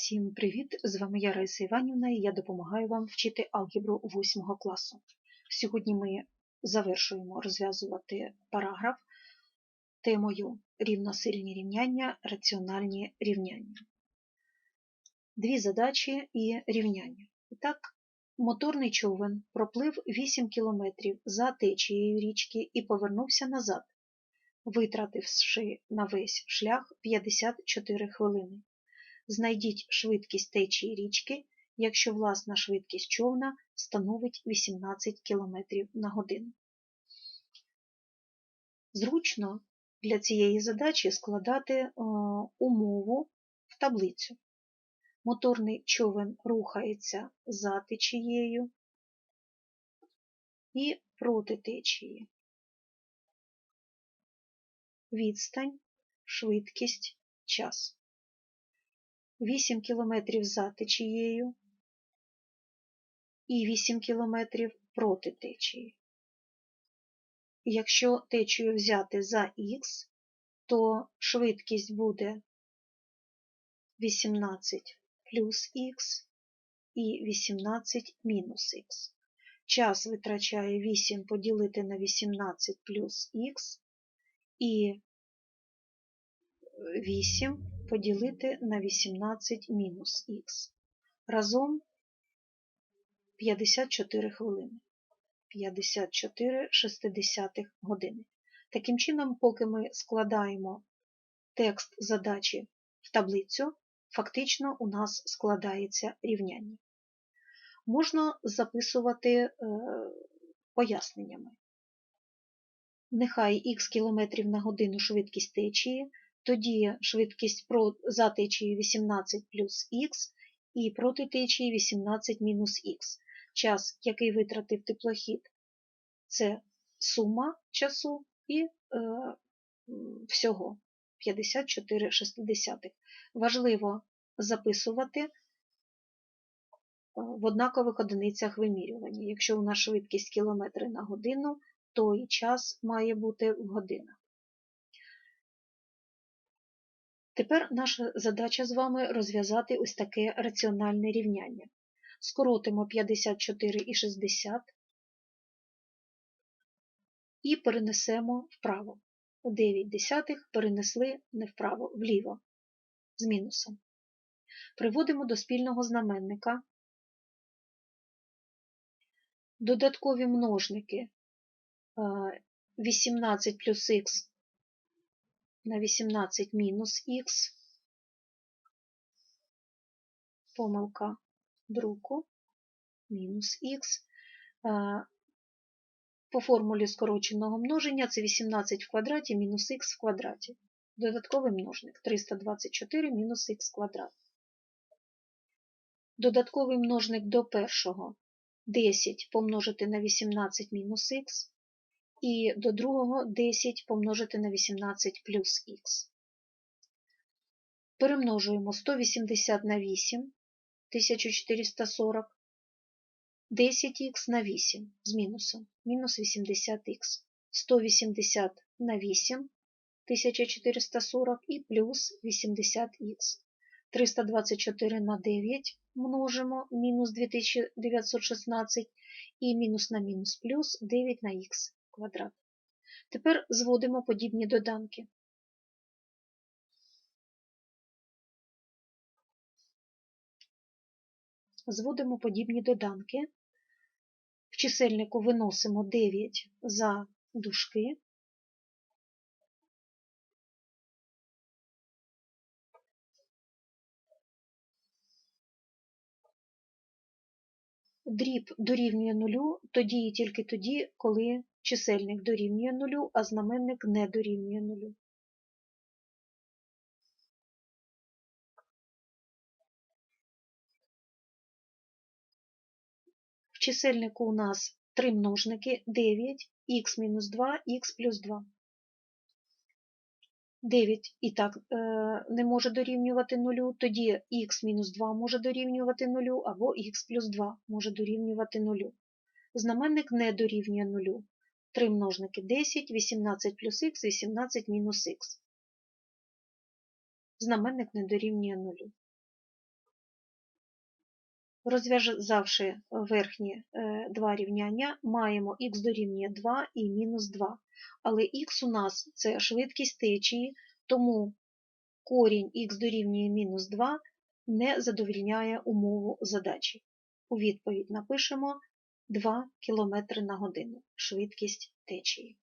Всім привіт! З вами я Раїса Іванівна і я допомагаю вам вчити алгебру 8 класу. Сьогодні ми завершуємо розв'язувати параграф темою рівносильні рівняння, раціональні рівняння. Дві задачі і рівняння. І так, моторний човен проплив 8 км за течією річки і повернувся назад, витративши на весь шлях 54 хвилини. Знайдіть швидкість течії річки, якщо власна швидкість човна становить 18 км на годину. Зручно для цієї задачі складати е, умову в таблицю. Моторний човен рухається за течією і проти течії. Відстань, швидкість, час. 8 км за течією і 8 км проти течії. Якщо течію взяти за х, то швидкість буде 18 плюс х і 18 мінус х. Час витрачає 8 поділити на 18 плюс х і 8 поділити на 18 мінус х. Разом 54 хвилини. 54 шестидесятих години. Таким чином, поки ми складаємо текст задачі в таблицю, фактично у нас складається рівняння. Можна записувати е, поясненнями. Нехай х км на годину швидкість течії, тоді швидкість за течією 18 плюс х і проти течії 18 мінус х. Час, який витратив теплохід, це сума часу і е, всього 54 шестидесятих. Важливо записувати в однакових одиницях вимірювання. Якщо у нас швидкість кілометри на годину, то і час має бути в годинах. Тепер наша задача з вами розв'язати ось таке раціональне рівняння. Скоротимо 54 і 60 і перенесемо вправо. 9 десятих перенесли не вправо, вліво з мінусом. Приводимо до спільного знаменника. Додаткові множники 18 плюс х на 18 мінус х, помилка друку, мінус х. По формулі скороченого множення це 18 в квадраті мінус х в квадраті. Додатковий множник 324 мінус х квадрат. Додатковий множник до першого 10 помножити на 18 мінус х і до другого 10 помножити на 18 плюс х. Перемножуємо 180 на 8, 1440, 10х на 8 з мінусом, мінус 80х, 180 на 8, 1440 і плюс 80х. 324 на 9 множимо мінус 2916 і мінус на мінус плюс 9 на х квадрат. Тепер зводимо подібні доданки. Зводимо подібні доданки. В чисельнику виносимо 9 за дужки. Дріб дорівнює нулю тоді і тільки тоді, коли чисельник дорівнює нулю, а знаменник не дорівнює нулю. В чисельнику у нас три множники 9, х-2, х плюс 2. 9 і так е, не може дорівнювати нулю, тоді х-2 може дорівнювати нулю, або х плюс 2 може дорівнювати нулю. Знаменник не дорівнює нулю. 3 множники 10, 18 плюс х, 18 мінус х. Знаменник не дорівнює нулю. Розв'язавши верхні е, два рівняння, маємо х дорівнює 2 і мінус 2. Але х у нас це швидкість течії, тому корінь х дорівнює мінус 2 не задовільняє умову задачі. У відповідь напишемо 2 км на годину швидкість течії.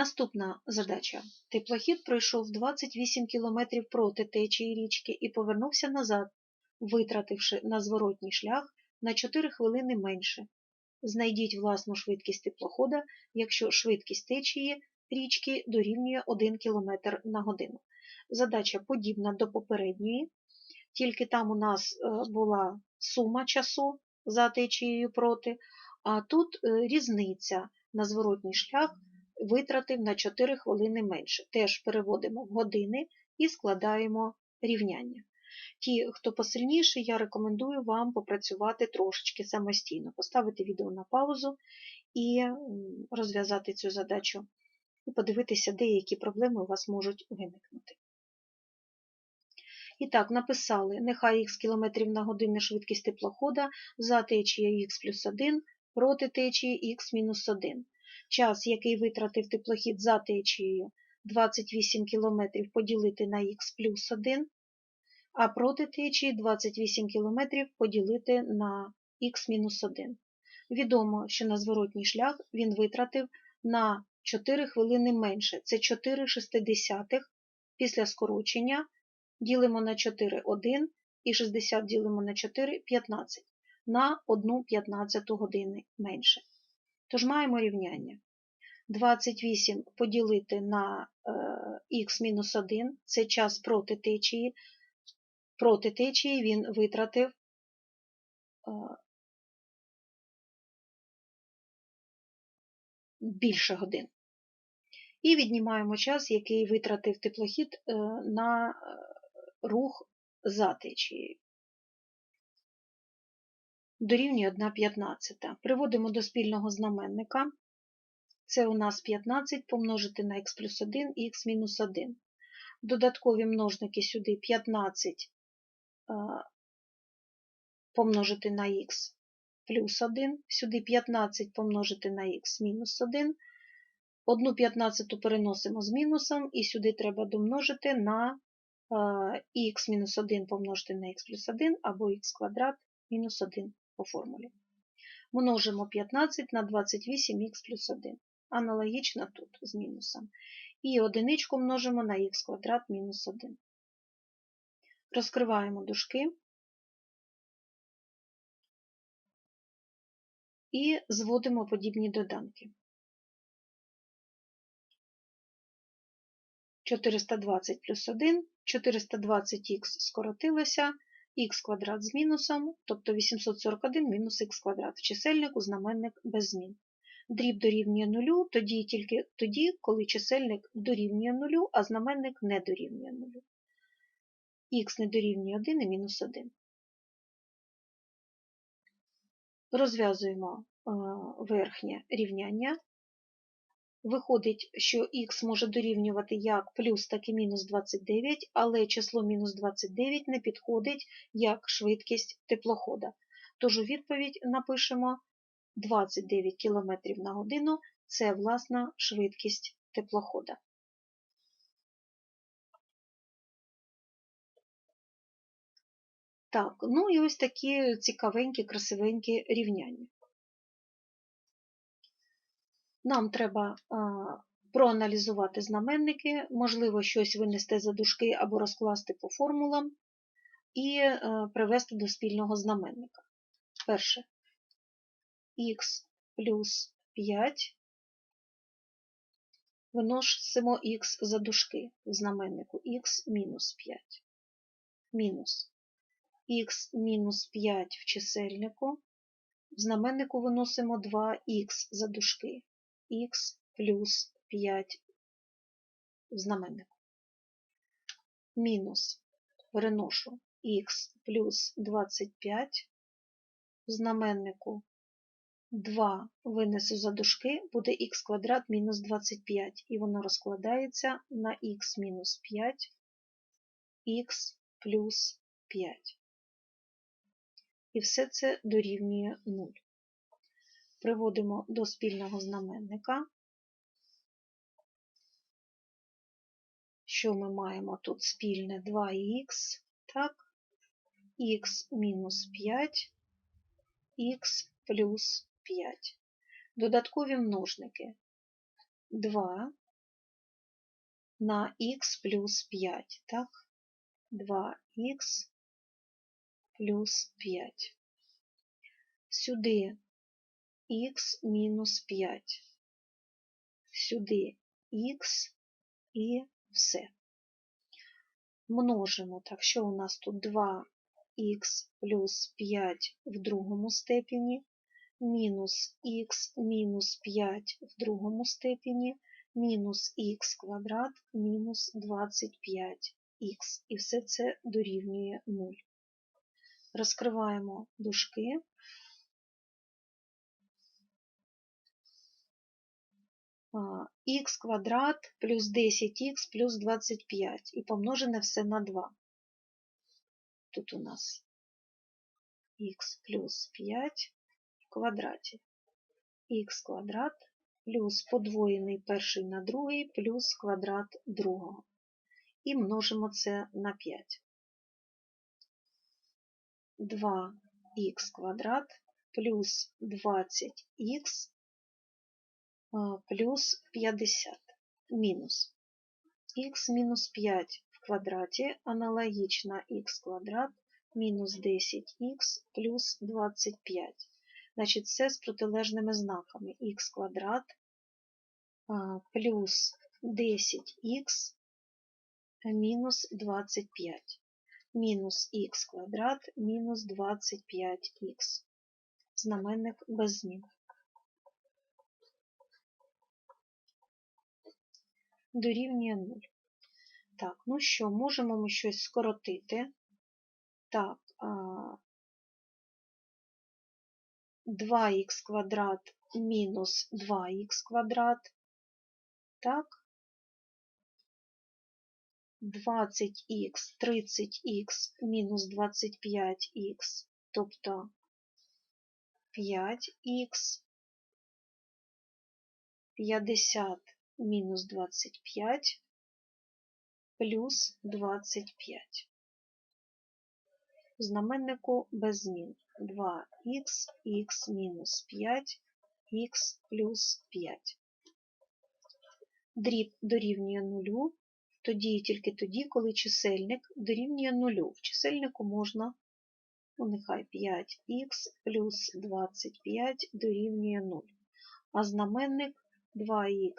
Наступна задача. Теплохід пройшов 28 км проти течії річки і повернувся назад, витративши на зворотній шлях на 4 хвилини менше. Знайдіть власну швидкість теплохода, якщо швидкість течії річки дорівнює 1 км на годину. Задача подібна до попередньої, тільки там у нас е, була сума часу за течією проти, а тут е, різниця на зворотній шлях витратив на 4 хвилини менше. Теж переводимо в години і складаємо рівняння. Ті, хто посильніший, я рекомендую вам попрацювати трошечки самостійно, поставити відео на паузу і розв'язати цю задачу, і подивитися, деякі проблеми у вас можуть виникнути. І так, написали, нехай х км на годину швидкість теплохода за течією х плюс 1 проти течії х мінус 1. Час, який витратив теплохід за течією 28 км поділити на х плюс 1, а проти течії 28 км поділити на х-1. Відомо, що на зворотній шлях він витратив на 4 хвилини менше. Це 4 шестидесятих після скорочення ділимо на 4 1 і 60 ділимо на 4 15 на 1 15 години менше. Тож маємо рівняння. 28 поділити на е, х-1 це час проти течії. Проти течії він витратив е, більше годин. І віднімаємо час, який витратив теплохід е, на рух за течією. Дорівнює 1,15. Приводимо до спільного знаменника. Це у нас 15 помножити на х плюс 1 і х мінус 1. Додаткові множники сюди 15 помножити на х плюс 1, сюди 15 помножити на х мінус 1. Одну 15 переносимо з мінусом, і сюди треба домножити на х-1 помножити на х плюс 1 або х квадрат мінус 1 по формулі. Множимо 15 на 28х плюс 1. Аналогічно тут з мінусом. І одиничку множимо на х квадрат мінус 1. Розкриваємо дужки і зводимо подібні доданки. 420 плюс 1, 420х скоротилося, х квадрат з мінусом, тобто 841 мінус х квадрат. В чисельнику знаменник без змін. Дріб дорівнює нулю тоді тільки тоді, коли чисельник дорівнює нулю, а знаменник не дорівнює нулю. Х не дорівнює 1 і мінус 1. Розв'язуємо е, верхнє рівняння. Виходить, що х може дорівнювати як плюс, так і мінус 29, але число мінус 29 не підходить як швидкість теплохода. Тож у відповідь напишемо 29 км на годину це власна швидкість теплохода. Так, ну і ось такі цікавенькі, красивенькі рівняння. Нам треба проаналізувати знаменники, можливо, щось винести за дужки або розкласти по формулам і е, привести до спільного знаменника. Перше. Х плюс 5 виносимо х за дужки в знаменнику. Х мінус 5. Мінус х мінус 5 в чисельнику, в знаменнику виносимо 2х за дужки х плюс 5 в знаменнику. Мінус переношу х плюс 25 в знаменнику 2 винесу за дужки, буде х квадрат мінус 25, і воно розкладається на х мінус 5 х плюс 5. І все це дорівнює 0. Приводимо до спільного знаменника. Що ми маємо тут спільне 2х, так, х мінус 5, х плюс 5. Додаткові множники 2 на х плюс 5, так, 2х плюс 5. Сюди х мінус 5. Сюди х і все. Множимо, так що у нас тут 2х плюс 5 в другому степені, мінус х мінус 5 в другому степені, мінус х квадрат мінус 25х. І все це дорівнює 0. Розкриваємо дужки. Х квадрат плюс 10х плюс 25 і помножене все на 2. Тут у нас х плюс 5 в квадраті. х квадрат плюс подвоєний перший на другий плюс квадрат другого. І множимо це на 5. 2х квадрат плюс 20х плюс 50 мінус х мінус 5 в квадраті аналогічно х квадрат мінус 10х плюс 25. Значить, це з протилежними знаками х квадрат плюс 10х мінус 25. Мінус х квадрат мінус 25х. Знаменник без змін. Дорівнює 0. Так, ну що, можемо ми щось скоротити. Так, 2х квадрат мінус 2х квадрат. Так. 20х, 30х мінус 25х, тобто 5х, 50 мінус 25 плюс 25. В знаменнику без змін 2х, х мінус 5, х плюс 5. Дріб дорівнює нулю, тоді і тільки тоді, коли чисельник дорівнює нулю. В чисельнику можна, ну нехай 5х плюс 25 дорівнює 0. А знаменник 2х,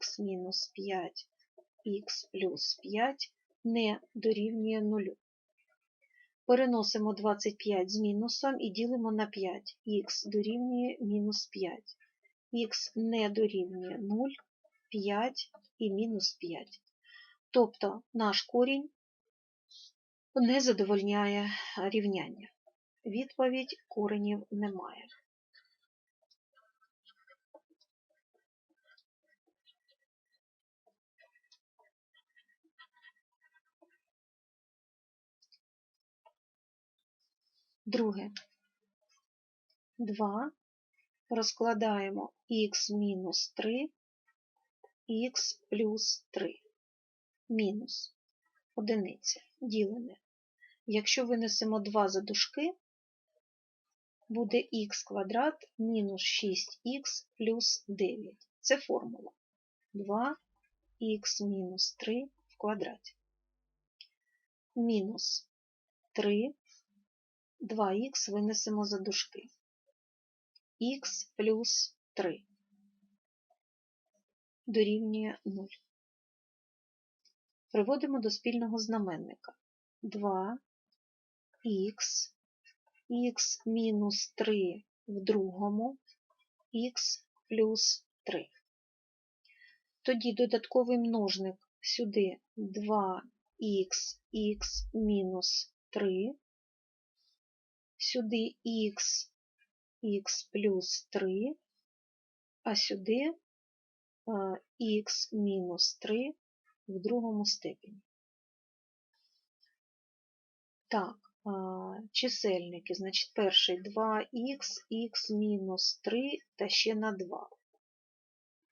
х мінус 5, х плюс 5 не дорівнює 0. Переносимо 25 з мінусом і ділимо на 5. х дорівнює мінус 5. х не дорівнює 0, 5 і мінус 5. Тобто наш корінь не задовольняє рівняння. Відповідь коренів немає. Друге. 2 розкладаємо х мінус 3, х плюс 3 мінус одиниця ділене. Якщо винесемо 2 за дужки, буде х квадрат мінус 6х плюс 9. Це формула 2х мінус 3 в квадраті. Мінус 3, 2х винесемо за дужки. х плюс 3 дорівнює 0. Приводимо до спільного знаменника 2х, х мінус 3 в другому, х плюс 3. Тоді додатковий множник сюди 2х, х мінус 3, сюди х, х плюс 3, а сюди х мінус 3 в другому степені. Так, чисельники, значить, перший 2х, х мінус 3 та ще на 2.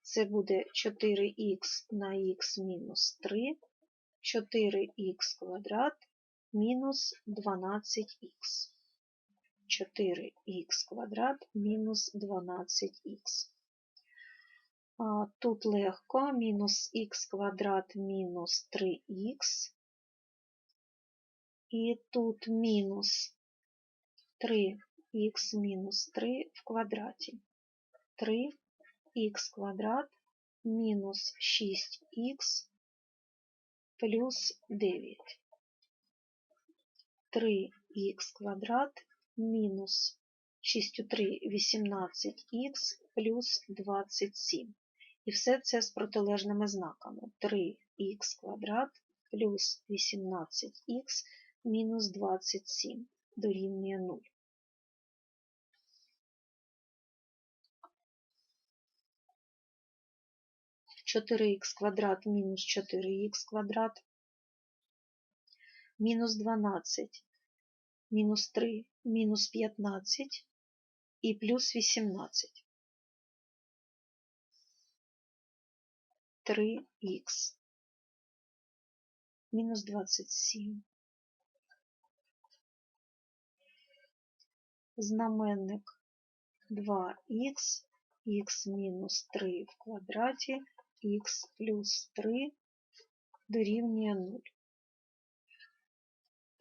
Це буде 4х на х мінус 3, 4х квадрат мінус 12х. 4х квадрат мінус 12х. Тут легко мінус х квадрат мінус 3х. І тут мінус 3х мінус 3 в квадраті. 3х квадрат мінус 6х плюс 9. 3х квадрат мінус 6 у 3 18х плюс 27. І все це з протилежними знаками. 3х квадрат плюс 18х мінус 27 дорівнює 0. Чотири х квадрат мінус 4х квадрат мінус 12, мінус 3, мінус 15 і плюс 18. 3х мінус 27. знаменник 2х, х мінус 3 в квадраті, х плюс 3 дорівнює 0.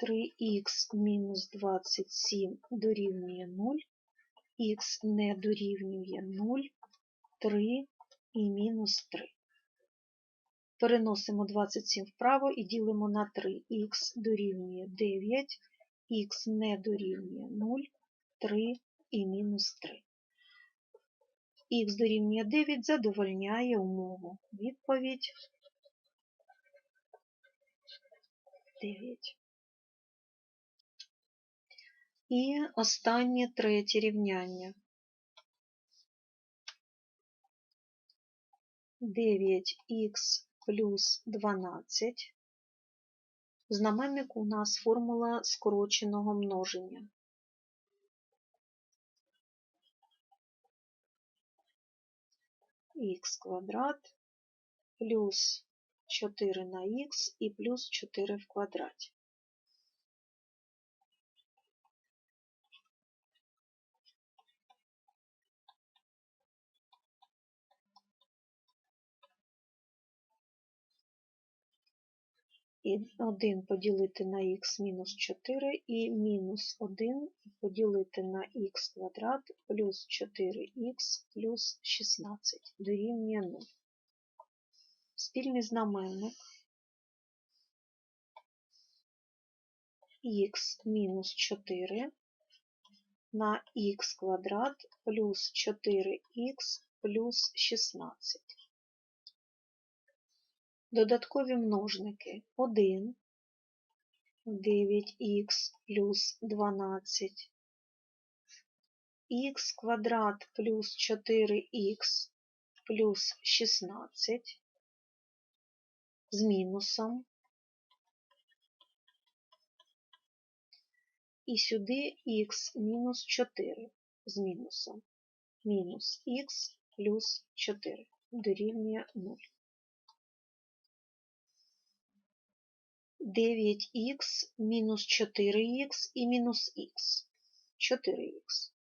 3х мінус 27 дорівнює 0, х не дорівнює 0, 3 і мінус 3. Переносимо 27 вправо і ділимо на 3. х дорівнює 9, х не дорівнює 0, 3 і мінус 3. Х дорівнює 9 задовольняє умову. Відповідь 9. І останнє третє рівняння. 9х плюс 12. В у нас формула скороченого множення. х квадрат плюс 4 на х і плюс 4 в квадраті. І 1 поділити на х мінус 4 і мінус 1 поділити на х квадрат плюс 4х плюс 16 дорівнює 0. Спільний знаменник х мінус 4 на х квадрат плюс 4х плюс 16. Додаткові множники 1, 9х плюс 12, х квадрат плюс 4х плюс 16 з мінусом. І сюди х мінус 4 з мінусом. Мінус х плюс 4 дорівнює 0. 9х мінус 4х і мінус х. 4х.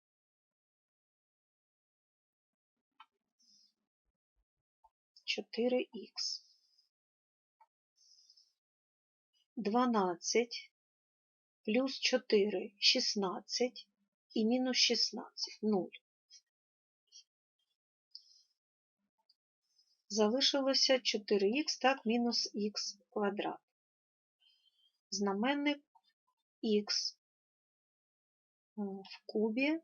Чотири х. Дванадцять плюс чотири шістнадцять і мінус шістнадцять нуль. Залишилося 4х так мінус х квадрат знаменник х в кубі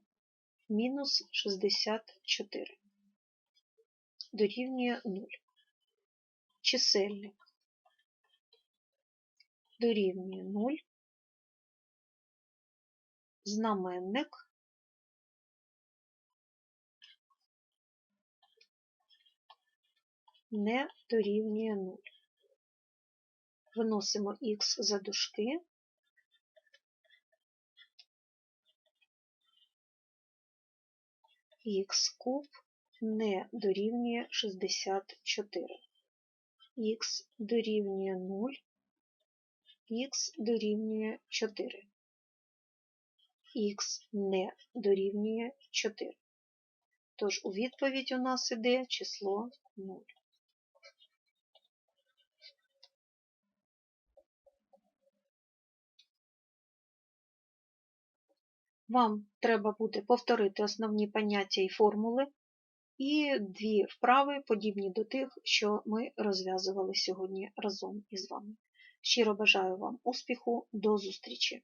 мінус 64 дорівнює 0. Чисельник дорівнює 0. Знаменник не дорівнює 0 виносимо х за дужки. х куб не дорівнює 64, х дорівнює 0, х дорівнює 4, х не дорівнює 4. Тож у відповідь у нас іде число 0. Вам треба буде повторити основні поняття і формули, і дві вправи, подібні до тих, що ми розв'язували сьогодні разом із вами. Щиро бажаю вам успіху, до зустрічі!